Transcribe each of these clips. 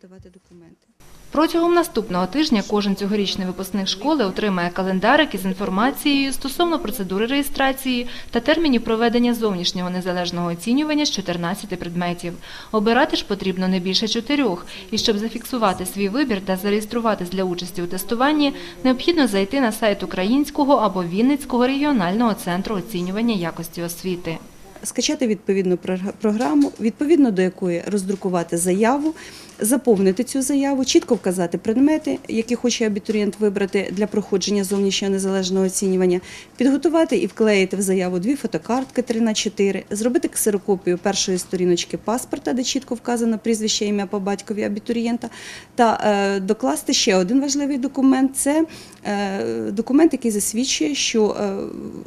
подавати документи. Протягом наступного тижня кожен цьогорічний випускник школи отримає календарик із інформацією стосовно процедури реєстрації та термінів проведення зовнішнього незалежного оцінювання з 14 предметів. Обирати ж потрібно не більше чотирьох, і щоб зафіксувати свій вибір та зареєструватись для участі у тестуванні, необхідно зайти на сайт Українського або Вінницького регіонального центру оцінювання якості освіти. Скачати відповідну програму, відповідно до якої роздрукувати заяву, заповнити цю заяву, чітко вказати предмети, які хоче абітурієнт вибрати для проходження зовнішнього незалежного оцінювання, підготувати і вклеїти в заяву дві фотокартки 3 на 4 зробити ксерокопію першої сторіночки паспорта, де чітко вказано прізвище, ім'я по батькові абітурієнта, та е, докласти ще один важливий документ це е, документ, який засвідчує, що е,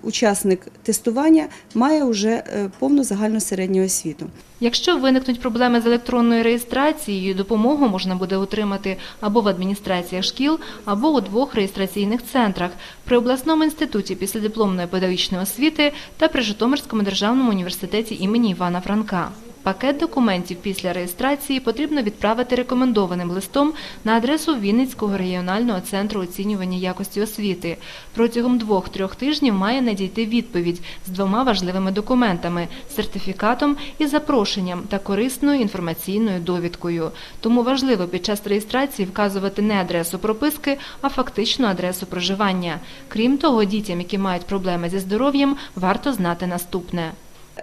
учасник тестування має вже повну загальну середню освіту. Якщо виникнуть проблеми з електронною реєстрацією, допомогу можна буде отримати або в адміністраціях шкіл, або у двох реєстраційних центрах при обласному інституті післядипломної педагогічної освіти та при Житомирському державному університеті імені Івана Франка. Пакет документів після реєстрації потрібно відправити рекомендованим листом на адресу Вінницького регіонального центру оцінювання якості освіти. Протягом двох-трьох тижнів має надійти відповідь з двома важливими документами сертифікатом і запрошенням та корисною інформаційною довідкою. Тому важливо під час реєстрації вказувати не адресу прописки, а фактичну адресу проживання. Крім того, дітям, які мають проблеми зі здоров'ям, варто знати наступне.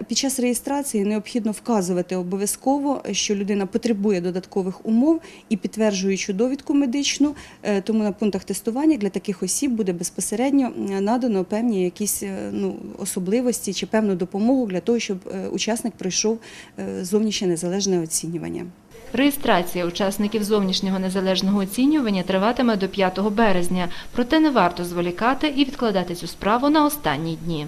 Під час реєстрації необхідно вказувати обов'язково, що людина потребує додаткових умов і підтверджуючу довідку медичну. Е, Тому на пунктах тестування для таких осіб буде безпосередньо е, надано певні якісь е, ну, особливості чи певну допомогу для того, щоб учасник пройшов зовнішнє незалежне оцінювання. Реєстрація учасників зовнішнього незалежного оцінювання триватиме до 5 березня, проте не варто зволікати і відкладати цю справу на останні дні.